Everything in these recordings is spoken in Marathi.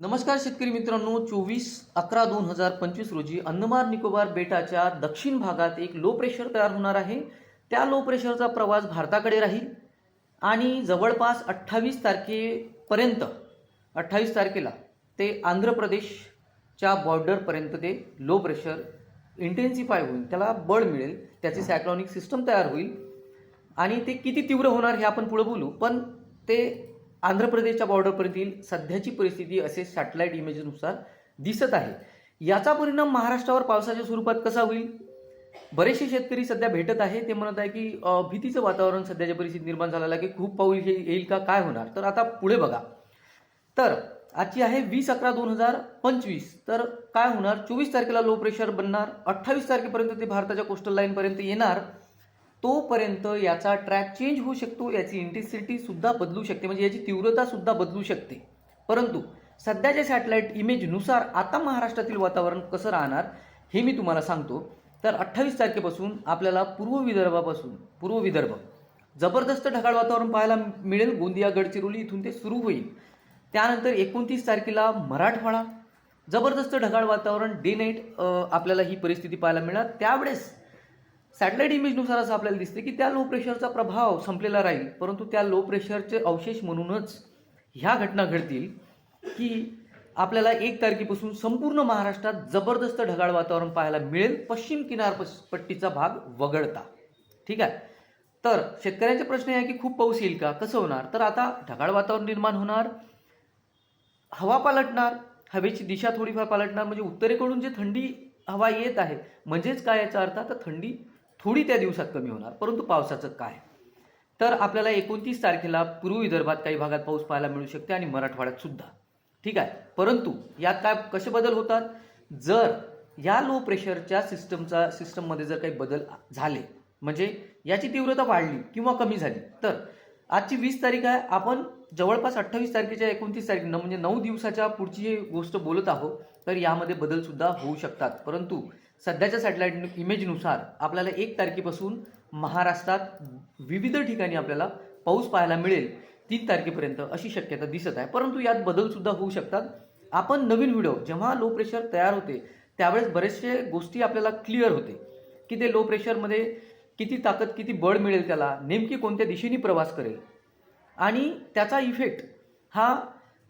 नमस्कार शेतकरी मित्रांनो चोवीस अकरा दोन हजार पंचवीस रोजी अंदमान निकोबार बेटाच्या दक्षिण भागात एक लो प्रेशर तयार होणार आहे. त्या लो प्रेशरचा प्रवास भारताकडे राहील आणि जवळपास अठ्ठावीस तारखेपर्यंत अठ्ठावीस तारखेला ते आंध्र प्रदेशच्या बॉर्डरपर्यंत ते लो प्रेशर इंटेन्सिफाय होईल. त्याला बळ मिळेल त्याची सायक्लॉनिक सिस्टम तयार होईल आणि ते किती तीव्र होणार हे आपण पुढं बोलू. पण ते आंध्र प्रदेशच्या बॉर्डरपर्यंत येईल. सध्याची परिस्थिती असे सॅटेलाईट इमेजनुसार दिसत आहे. याचा परिणाम महाराष्ट्रावर पावसाच्या स्वरूपात कसा होईल? बरेचसे शेतकरी सध्या भेटत आहे. ते म्हणत आहे की भीतीचं वातावरण सध्याच्या परिस्थितीत निर्माण झालेलं आहे की खूप पाऊस येईल का काय होणार? तर आता पुढे बघा. तर आजची आहे वीस अकरा दोन हजार पंचवीस. तर काय होणार? चोवीस तारखेला लो प्रेशर बनणार. अठ्ठावीस तारखेपर्यंत ते भारताच्या कोस्टल लाईनपर्यंत येणार. तोपर्यंत याचा ट्रॅक चेंज होऊ शकतो याची इंटेन्सिटी सुद्धा बदलू शकते म्हणजे याची तीव्रता सुद्धा बदलू शकते. परंतु सध्याच्या सॅटेलाईट इमेजनुसार आता महाराष्ट्रातील वातावरण कसं राहणार हे मी तुम्हाला सांगतो. तर अठ्ठावीस तारखेपासून आपल्याला पूर्व विदर्भापासून पूर्व विदर्भ जबरदस्त ढगाळ वातावरण पाहायला मिळेल गोंदिया गडचिरोली इथून ते सुरू होईल. त्यानंतर एकोणतीस तारखेला मराठवाडा जबरदस्त ढगाळ वातावरण डे नाईट आपल्याला ही परिस्थिती पाहायला मिळणार. त्यावेळेस सॅटेलाईट इमेजनुसार असं आपल्याला दिसते की त्या लो प्रेशरचा प्रभाव संपलेला राहील. परंतु त्या लो प्रेशरचे अवशेष म्हणूनच ह्या घटना घडतील की आपल्याला एक तारखेपासून संपूर्ण महाराष्ट्रात जबरदस्त ढगाळ वातावरण पाहायला मिळेल. पश्चिम किनारपट्टीचा भाग वगळता. ठीक आहे? तर शेतकऱ्यांचे प्रश्न आहे की खूप पाऊस येईल का? कसं होणार? तर आता ढगाळ वातावरण निर्माण होणार. हवा पालटणार. हवेची दिशा थोडीफार पालटणार. म्हणजे उत्तरेकडून जे थंडी हवा येत आहे म्हणजेच काय याचा अर्थ? तर थंडी थोडी त्या दिवसात कमी होणार परंतु पावसाचं काय? तर आपल्याला एकोणतीस तारखेला पूर्व विदर्भात काही भागात पाऊस पाहायला मिळू शकते आणि मराठवाड्यात सुद्धा. ठीक आहे? परंतु यात काय कसे बदल होतात? जर या लो प्रेशरच्या सिस्टमचा सिस्टममध्ये जर काही बदल झाले म्हणजे याची तीव्रता वाढली किंवा कमी झाली तर आजची वीस तारीख आहे आपण जवळपास अठ्ठावीस तारखेच्या एकोणतीस तारखेनं म्हणजे नऊ दिवसाच्या पुढची गोष्ट बोलत आहोत तर यामध्ये बदलसुद्धा होऊ शकतात. परंतु सध्याच्या सॅटेलाईट इमेजनुसार आपल्याला एक तारखेपासून महाराष्ट्रात विविध ठिकाणी आपल्याला पाऊस पाहायला मिळेल तीन तारखेपर्यंत अशी शक्यता दिसत आहे. परंतु यात बदलसुद्धा होऊ शकतात. आपण नवीन व्हिडिओ जेव्हा लो प्रेशर तयार होते त्यावेळेस बरेचसे गोष्टी आपल्याला क्लिअर होते. की ते लो प्रेशरमध्ये किती ताकद किती बळ मिळेल त्याला नेमकी कोणत्या दिशेने प्रवास करेल आणि त्याचा इफेक्ट हा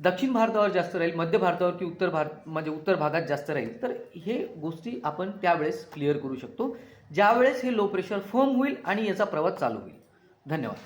दक्षिण भारतावर जास्त राहील मध्य भारतावर की उत्तर भारत म्हणजे उत्तर भागात जास्त राहील. तर हे गोष्टी आपण त्यावेळेस क्लिअर करू शकतो. ज्यावेळेस हे लो प्रेशर फर्म होईल आणि याचा प्रवास चालू होईल. धन्यवाद.